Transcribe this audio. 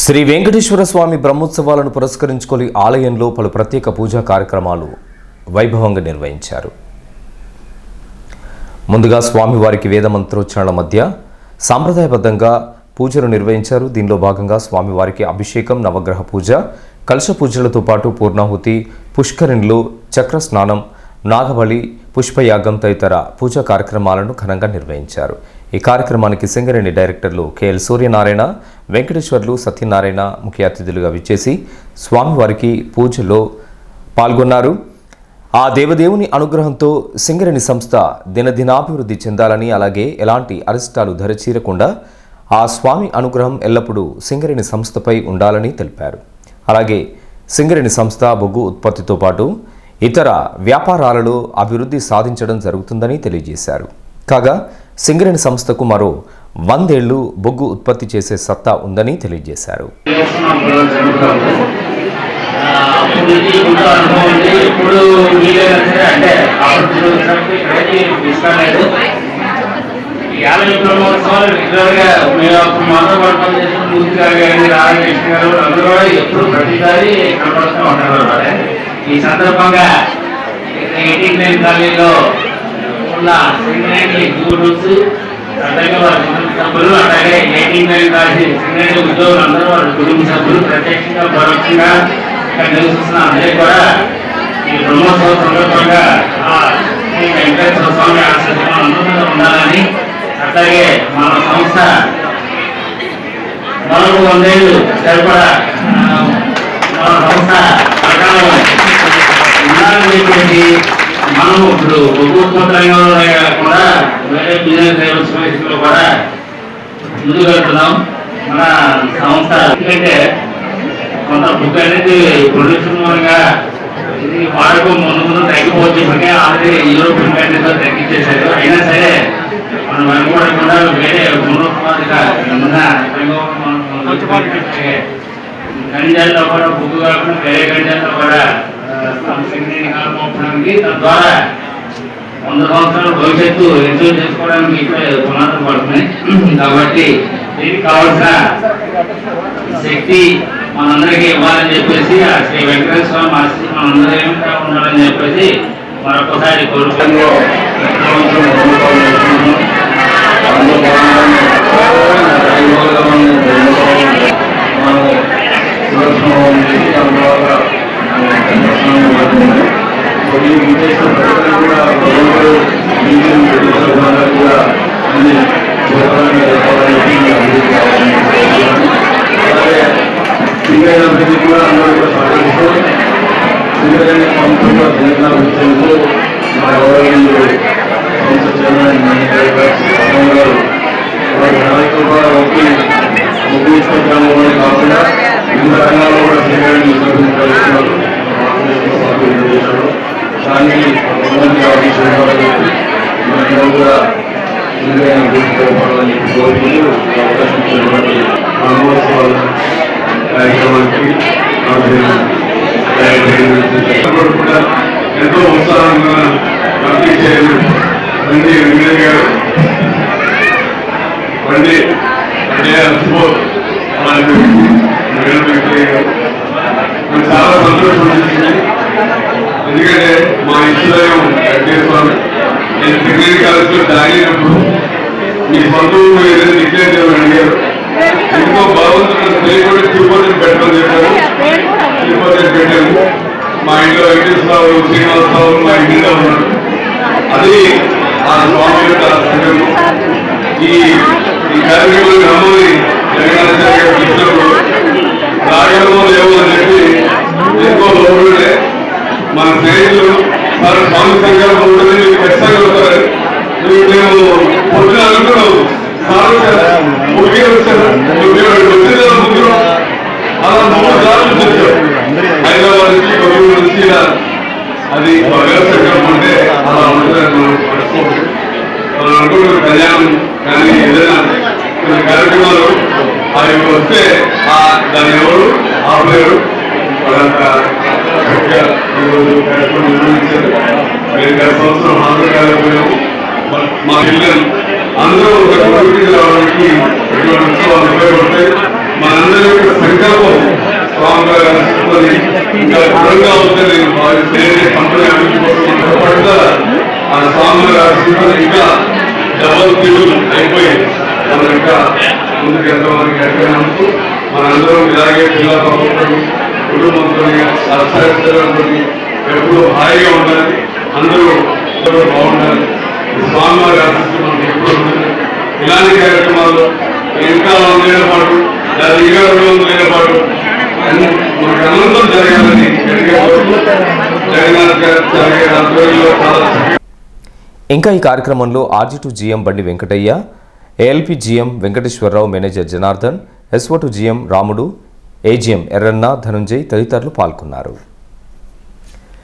శ్రీ వెంకటేశ్వర స్వామి బ్రహ్మోత్సవాలను పురస్కరించుకొని ఆలయంలో పలు ప్రత్యేక పూజా కార్యక్రమాలు వైభవంగా నిర్వహించారు. ముందుగా స్వామివారికి వేద మంత్రోచ్చారణల మధ్య సాంప్రదాయబద్ధంగా పూజలు నిర్వహించారు. దీనిలో భాగంగా స్వామివారికి అభిషేకం నవగ్రహ పూజ కలశ పూజలతో పాటు పూర్ణాహుతి పుష్కరిణిలో చక్ర స్నానం నాగబలి పుష్పయాగం తదితర పూజా కార్యక్రమాలను ఘనంగా నిర్వహించారు. ఈ కార్యక్రమానికి సింగరేణి డైరెక్టర్లు కెఎల్ సూర్యనారాయణ వెంకటేశ్వర్లు సత్యనారాయణ ముఖ్య అతిథులుగా విచ్చేసి స్వామివారికి పూజలో పాల్గొన్నారు. ఆ దేవదేవుని అనుగ్రహంతో సింగరేణి సంస్థ దినదినాభివృద్ధి చెందాలని అలాగే ఎలాంటి అరిష్టాలు ధరచీరకుండా ఆ స్వామి అనుగ్రహం ఎల్లప్పుడూ సింగరేణి సంస్థపై ఉండాలని తెలిపారు. అలాగే సింగరేణి సంస్థ బొగ్గు ఉత్పత్తితో పాటు ఇతర వ్యాపారాలలో అభివృద్ధి సాధించడం జరుగుతుందని తెలియజేశారు. కాగా సింగరేణి సంస్థకు మరో వందేళ్ళు బొగ్గు ఉత్పత్తి చేసే సత్తా ఉందని తెలియజేశారు. యాభై అప్పుడు చేసిన మూర్తి గారు కానీ రాధాకృష్ణ గారు అందరూ కూడా ఎప్పుడు ప్రతిసారి కనపడుతూ ఉంటారు ఈ సందర్భంగా ఎయిటీన్ నైన్ కాలనీలో ఉన్న సింగరేణి గూడూస్ అట్లాగే వారి కుటుంబ సభ్యులు అలాగే ఎయిటీన్ నైన్ కాలనీ సింగరేణి ఉద్యోగులు అందరూ వారి కుటుంబ సభ్యులు ప్రత్యక్షంగా పరోక్షంగా ఇక్కడ నివసిస్తున్న కూడా ఈ బ్రహ్మోత్సవ సందర్భంగా వెంకటేశ్వర స్వామి అందరూ ఉండాలని అట్లాగే మన సంస్థ మరొక వందేళ్ళు సరిపడా మన సంస్థ ప్రకారం ఉండాలని మనం ఇప్పుడు ఒక్కొక్క రంగంలోనే కాకుండా వేరే బిజినెస్ డెవలప్మెంట్లో కూడా ముందుకు వెళ్తున్నాం. మన సంస్థ ఎందుకంటే కొంత బుక్ అనేది ప్రొడక్షన్ మూలంగా ఇది వాడకం ముందు ముందు తగ్గిపోవచ్చు. ఇప్పటికే ఆల్రెడీ యూరోపియన్ కంట్రీస్లో తగ్గించేశారు. అయినా సరే మనం వెనుకోడకుండా వేరే ఉన్నతమాదిగా ఖనిజాల్లో కూడా బుక్ కాకుండా వేరే ఖనిజాల్లో కూడా తద్వారా వంద సంవత్సరాల భవిష్యత్తు ఎంజాయ్ చేసుకోవడానికి ఇక్కడ పునాదులు పడుతున్నాయి కాబట్టి దీనికి కావాల్సిన శక్తి మనందరికీ ఇవ్వాలని చెప్పేసి ఆ శ్రీ వెంకటేశ్వర మహర్షి ఆశీస్సు ఉండాలని చెప్పేసి మరొకసారి కోరుకుంటూ కాకుండా బండి గారు బండి చాలా సంతోషం ఎందుకంటే మా ఇష్టదైవం వెంకయ్య స్వామి నేను డిగ్రీ కాలేజ్లో జాయిన్ అయినప్పుడు మీ సొంత ఊరు ఏదైనా డిక్లేర్ చేయమని అడిగారు ఎంతో బాగుంది తెలియకుండా తిరుపతి ఈ ఈ కార్యక్రమం నమ్మని జగన్నాథాచార్య ఇచ్చినప్పుడు కార్యక్రమం లేవు అని చెప్పి ఎక్కువ లోపలే మన స్నేహితులు వారు స్వామి సంకల్పం ఉంటుంది మీకు ఖచ్చితంగా వస్తారు మేము పొద్దున అనుకున్నావు సార్ ముగ్గురు ముగ్గురు ముగ్గురు అలా మూడు సార్లు హైదరాబాద్ నుంచి నుంచి ఇలా అది అంటే అలా ఉంటుందని మనం అనుకుంటున్న కళ్యాణం కానీ ఏదైనా కొన్ని కార్యక్రమాలు అవి వస్తే ఆ దాని ఎవరు? ఆపలేరు వాళ్ళంతా కార్యక్రమం నిర్వహించారు. మేము గత సంవత్సరం కాలేకపోయాము. మా- పిల్లలు అందరూ ఒక కమ్యూనిటీ రావడానికి ఇటువంటి ఉత్సవాలు ఉపయోగపడతాయి. మనందరి యొక్క అనుకొని ఇంకా దృఢంగా ఉందని నేను భావిస్తే కంపెనీ ఆ స్వామి గారి ఇంకా డబల్ త్రిబుల్ అయిపోయింది. మనం ఇంకా ముందుకు ఎంతమందికి ఎక్కడానికి మనందరం ఇలాగే జిల్లా ప్రభుత్వం కుటుంబంతో సత్సరితో ఎప్పుడు హాయిగా ఉండాలి. అందరూ అందరూ బాగుండాలి. స్వామివారి ఆశిస్తూ మనకి ఎప్పుడు ఉంటుంది ఇలాంటి కార్యక్రమాలు ఇంకా వందల పాటు లేదా రెండు వందల మనకు జరగాలని జగన్నాథ్ గారు జరిగే ఆధ్వర్యంలో ఇంకా ఈ కార్యక్రమంలో RG GM Bandi Venkataiah ALP GM Venkateswararao manager Janardhan SO two GM Ramudu AGM Erranna Dhanunjay తదితరులు పాల్గొన్నారు.